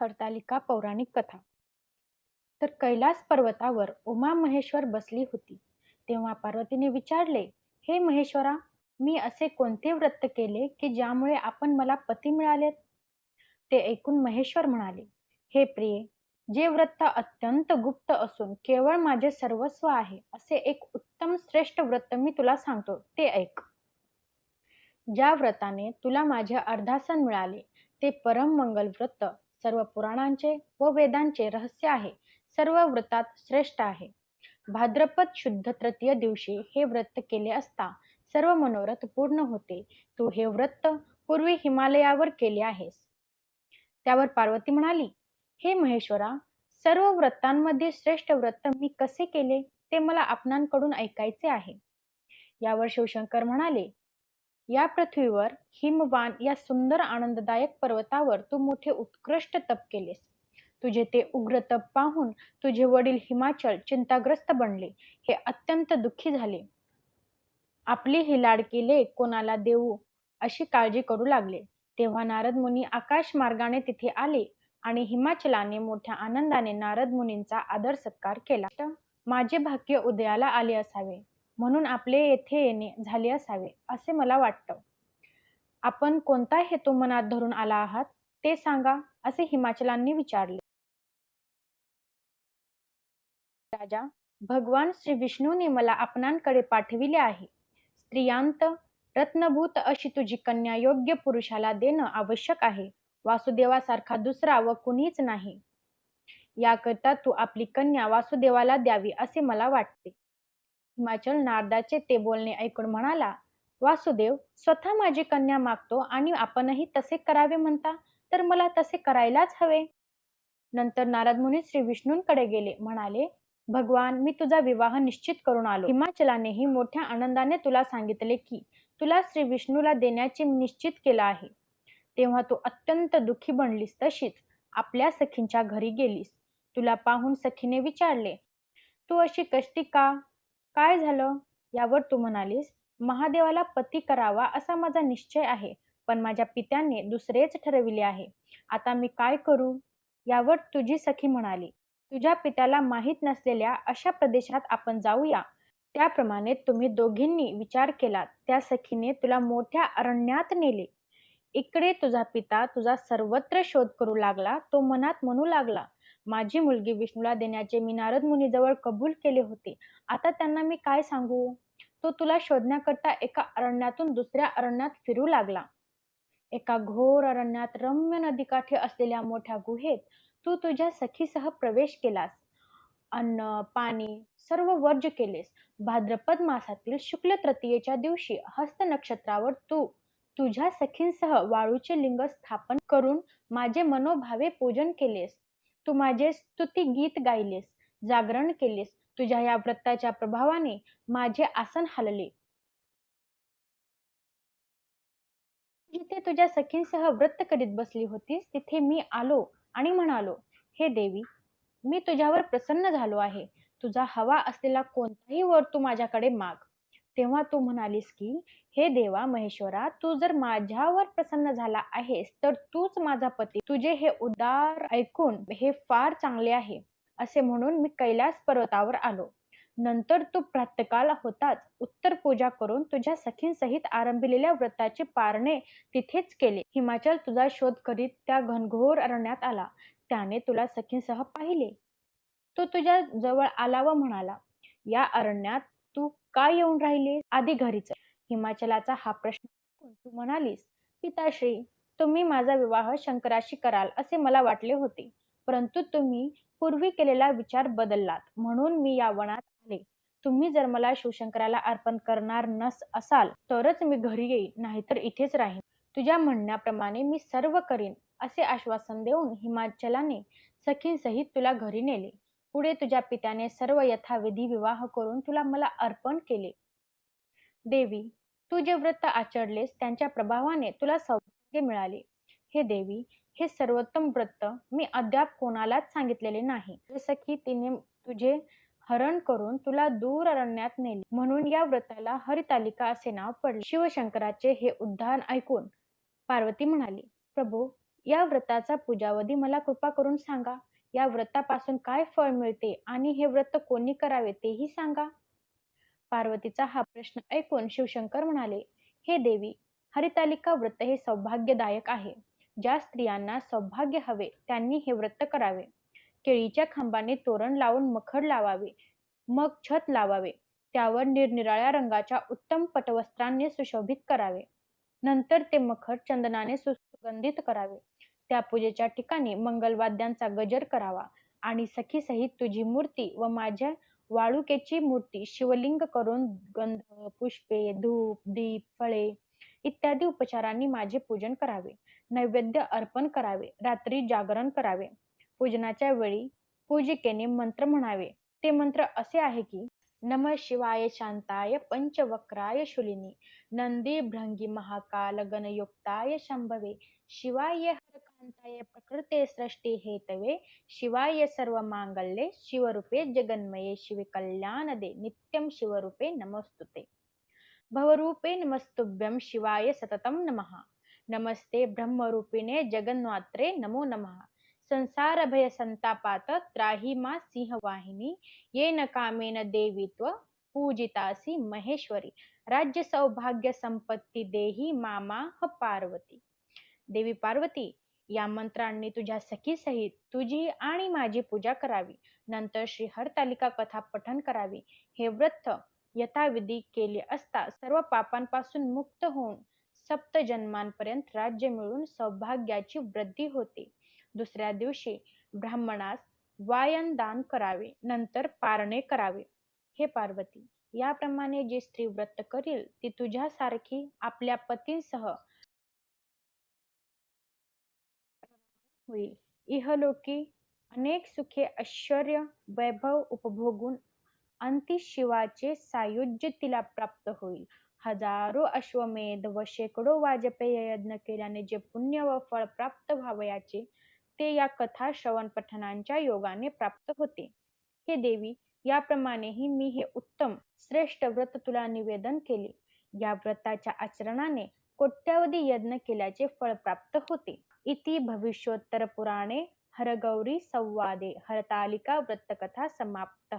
हरतालिका पौराणिक कथा. तर कैलास पर्वतावर उमा महेश्वर बसली होती. तेव्हा पार्वतीने विचारले हे महेश्वरा मी असे कोणते व्रत केले की ज्यामुळे आपण मला पती मिळाले ते ऐकून महेश्वर म्हणाले हे प्रिये जे व्रत अत्यंत गुप्त असून केवळ माझे सर्वस्व आहे असे एक उत्तम श्रेष्ठ व्रत मी तुला सांगतो ते ऐक. ज्या व्रताने तुला माझे अर्धासन मिळाले ते परम मंगल व्रत सर्व पुराणांचे व वेदांचे रहस्य आहे. सर्व व्रतात श्रेष्ठ आहे. भाद्रपद शुद्ध तृतीय दिवशी हे व्रत केले असता सर्व मनोरथ पूर्ण होते. तू हे व्रत पूर्वी हिमालयावर केले आहेस. त्यावर पार्वती म्हणाली हे महेश्वरा सर्व व्रतांमध्ये श्रेष्ठ व्रत मी कसे केले? ते मला आपणांकडून ऐकायचे आहे. यावर शिवशंकर म्हणाले या पृथ्वीवर हिमवान या सुंदर आनंददायक पर्वतावर तू मोठे उत्कृष्ट तप केलेस. तुझे ते उग्र तप पाहून तुझे वडील हिमाचल चिंताग्रस्त बनले. हे अत्यंत दुःखी झाले. आपली ही लाडकी लेख कोणाला देऊ अशी काळजी करू लागले. तेव्हा नारद मुनी आकाश मार्गाने तिथे आले आणि हिमाचलाने मोठ्या आनंदाने नारद मुनींचा आदर सत्कार केला. माझे भाग्य उदयाला आले असावे. म्हणून आपले येथे येणे झाले असावे असे मला वाटतं. आपण कोणता हेतू मनात धरून आला आहात ते सांगा असे हिमाचलांनी विचारले. राजा भगवान श्री विष्णूने मला आपणांकडे पाठविले आहे. स्त्रियांत रत्नभूत अशी तुझी कन्या योग्य पुरुषाला देणं आवश्यक आहे. वासुदेवासारखा दुसरा व कुणीच नाही. याकरता तू आपली कन्या वासुदेवाला द्यावी असे मला वाटते. हिमाचल नारदाचे ते बोलणे ऐकून म्हणाला वासुदेव स्वतः माझी कन्या मागतो आणि आपणही तसे करावे म्हणता तर मला तसे करायलाच हवे. नंतर नारद मुनी श्री विष्णूंकडे गेले म्हणाले भगवान मी तुझा विवाह निश्चित करून आलो. हिमाचलानेही मोठ्या आनंदाने तुला सांगितले की तुला श्री विष्णूला देण्याचे निश्चित केलं आहे. तेव्हा तू अत्यंत दुःखी बनलीस तशीच. आपल्या सखींच्या घरी गेलीस. तुला पाहून सखीने विचारले तू अशी कष्टी का? काय झालं? यावर तू म्हणालीस महादेवाला पती करावा असा माझा निश्चय आहे पण माझ्या पित्याने दुसरेच ठरविले आहे. आता मी काय करू? यावर तुझी सखी म्हणाली तुझ्या पित्याला माहीत नसलेल्या अशा प्रदेशात आपण जाऊया. त्याप्रमाणे तुम्ही दोघींनी विचार केला त्या सखीने तुला मोठ्या अरण्यात नेले. इकडे तुझा पिता तुझा सर्वत्र शोध करू लागला तो मनात म्हणू लागला माझी मुलगी विष्णूला देण्याचे मी नारद मुनीजवळ कबूल केले होते. आता त्यांना मी काय सांगू? तो तुला शोधण्याकरता एका अरण्यातून दुसऱ्या अरण्यात फिरू लागला. एका घोर अरण्यात रम्य नदीकाठी असलेल्या मोठ्या गुहेत तू तुझ्या सखीसह प्रवेश केलास. अन्न पाणी सर्व वर्ज केलेस. भाद्रपद मासातील शुक्ल तृतीयेच्या दिवशी हस्त नक्षत्रावर तू तुझ्या सखींसह वाळूचे लिंग स्थापन करून माझे मनोभावे पूजन केलेस. तू माझे स्तुती गीत गायलेस जागरण केलेस. तुझ्या या व्रताच्या प्रभावाने माझे आसन हलले. जिथे तुझ्या सखींसह व्रत करीत बसली होतीस तिथे मी आलो आणि म्हणालो हे देवी मी तुझ्यावर प्रसन्न झालो आहे. तुझा हवा असलेला कोणताही वर तू माझ्याकडे माग. तेव्हा तू म्हणालीस की हे देवा महेश्वरा तू जर माझ्यावर प्रसन्न झाला आहेस तर तूच माझा पती. तुझे हे उदार ऐकून हे फार चांगले आहे. असे म्हणून मी कैलास पर्वतावर आलो. नंतर तू प्रातकाल होताच उत्तर पूजा करून तुझ्या सखींसहित आरंभिलेल्या व्रताचे पारणे तिथेच केले. हिमाचल तुझा शोध करीत त्या घनघोर अरण्यात आला. त्याने तुला सखींसह पाहिले. तो तुझ्या जवळ आला व म्हणाला या अरण्यात तू का येऊन राहिले आधी घरीच. हिमाचलाचा हा प्रश्न तू म्हणालीस पिताश्री तुम्ही माझा विवाह शंकराशी कराल असे मला वाटले होते. परंतु तुम्ही पूर्वी केलेला विचार बदललात. म्हणून मी या वनात आले. तुम्ही जर मला शिवशंकराला अर्पण करणार नस असाल तरच मी घरी येईन नाहीतर इथेच राहीन. तुझ्या म्हणण्याप्रमाणे मी सर्व करीन असे आश्वासन देऊन हिमाचलाने सखींसहित तुला घरी नेले. पुढे तुझ्या पित्याने सर्व यथाविधी विवाह करून तुला मला अर्पण केले. देवी तू जे व्रत आचरलेस त्यांच्या प्रभावाने तुला सौभाग्य मिळाले. हे देवी हे सर्वोत्तम व्रत मी अद्याप कोणालाच सांगितलेले नाही. जसं की तिने तुझे हरण करून तुला दूर अरण्यात नेले. म्हणून या व्रताला हरितालिका असे नाव पडले. शिवशंकराचे हे उद्धार ऐकून पार्वती म्हणाली प्रभू या व्रताचा पूजावधी मला कृपा करून सांगा. या व्रतापासून काय फळ मिळते आणि हे व्रत कोणी करावे तेही सांगा. पार्वतीचा हा प्रश्न ऐकून शिवशंकर म्हणाले हे देवी हरितालिका व्रत हे सौभाग्यदायक आहे. ज्या स्त्रियांना सौभाग्य हवे त्यांनी हे व्रत करावे. केळीच्या खांबाने तोरण लावून मखर लावावे मग छत लावावे. त्यावर निरनिराळ्या रंगाच्या उत्तम पटवस्त्रांनी सुशोभित करावे. नंतर ते मखर चंदनाने सुगंधित करावे. त्या पूजेच्या ठिकाणी मंगलवाद्यांचा गजर करावा आणि सखी सहित तुझी मूर्ती व माझ्या वाळुकेची मूर्ती शिवलिंग करून गंध पुष्पे धूप दीप फळे इत्यादी उपचारांनी माझे पूजन करावे. नैवेद्य अर्पण करावे. रात्री जागरण करावे. पूजनाच्या वेळी पूजिकेने मंत्र म्हणावे. ते मंत्र असे आहे की नम शिवाय शांताय पंचवक्राय शुलिनी नंदी भृंगी महाकाल गणयुक्ताय शंभवे शिवाय हर ಅಂತಾಯ ಪ್ರಕೃತೆ ಸೃಷ್ಟಿ ಹೇತವೇ ಶಿವಾಯ ಸರ್ವ ಮಾಂಗಲ್ಯ ಶಿವರೂಪೇ ಜಗನ್ಮಯೇ ಶಿವ ಕಲ್ಯಾಣದೆ. ನಿತ್ಯಂ ಶಿವರೂಪೇ ನಮಸ್ತುತೆ. ಭವರೂಪೇ ನಮಸ್ತುಭ್ಯಂ ಶಿವಾಯ ಸತತಂ ನಮಃ. ನಮಸ್ತೆ ಬ್ರಹ್ಮರೂಪಿಣೇ ಜಗನ್ಮಾತ್ರೆ ನಮೋ ನಮಃ. ಸಂಸಾರ ಭಯ ಸಂತಾಪಾತ ತ್ರಾಹಿ ಮಾ ಸಿಂಹವಾಹಿನಿ ಏನ ಕಾಮೇನ ದೇವಿತ್ವ ಪೂಜಿತಾಸಿ ಮಹೇಶ್ವರಿ. ರಾಜ್ಯ ಸೌಭಾಗ್ಯ ಸಂಪತ್ತಿ ದೇಹಿ ಮಾಮಾ ಪಾರ್ವತಿ ದೇವಿ ಪಾರ್ವತಿ या मंत्रांनी तुझ्या सखी सहित तुझी आणि माझी पूजा करावी. नंतर श्री हरतालिका कथा पठन करावी. हे व्रत यथाविधी केले असता सर्व पापांपासून मुक्त होऊन सप्त जन्मांपर्यंत राज्य मिळून सौभाग्याची वृद्धी होते. दुसऱ्या दिवशी ब्राह्मणास वायन दान करावे. नंतर पारणे करावे. हे पार्वती याप्रमाणे जी स्त्री व्रत करील ती तुझ्यासारखी आपल्या पतींसह होईल इहलोकी अनेक सुखे ऐश्वर्य वैभव उपभोगून अंती शिवाचे सायुज्य तिला प्राप्त होईल. हजारो अश्वमेध व शेकडो वाजपेय यज्ञ केल्याने जे पुण्य व फळ प्राप्त व्हावयाचे ते या कथा श्रवण पठनांच्या योगाने प्राप्त होते. हे देवी याप्रमाणेही मी हे उत्तम श्रेष्ठ व्रत तुला निवेदन केले. या व्रताच्या आचरणाने कोट्यावधी यज्ञ केल्याचे फळ प्राप्त होते. इति भविष्योत्तर पुराणे हरगौरी संवादे हरतालिका वृत्तकथा समाप्त.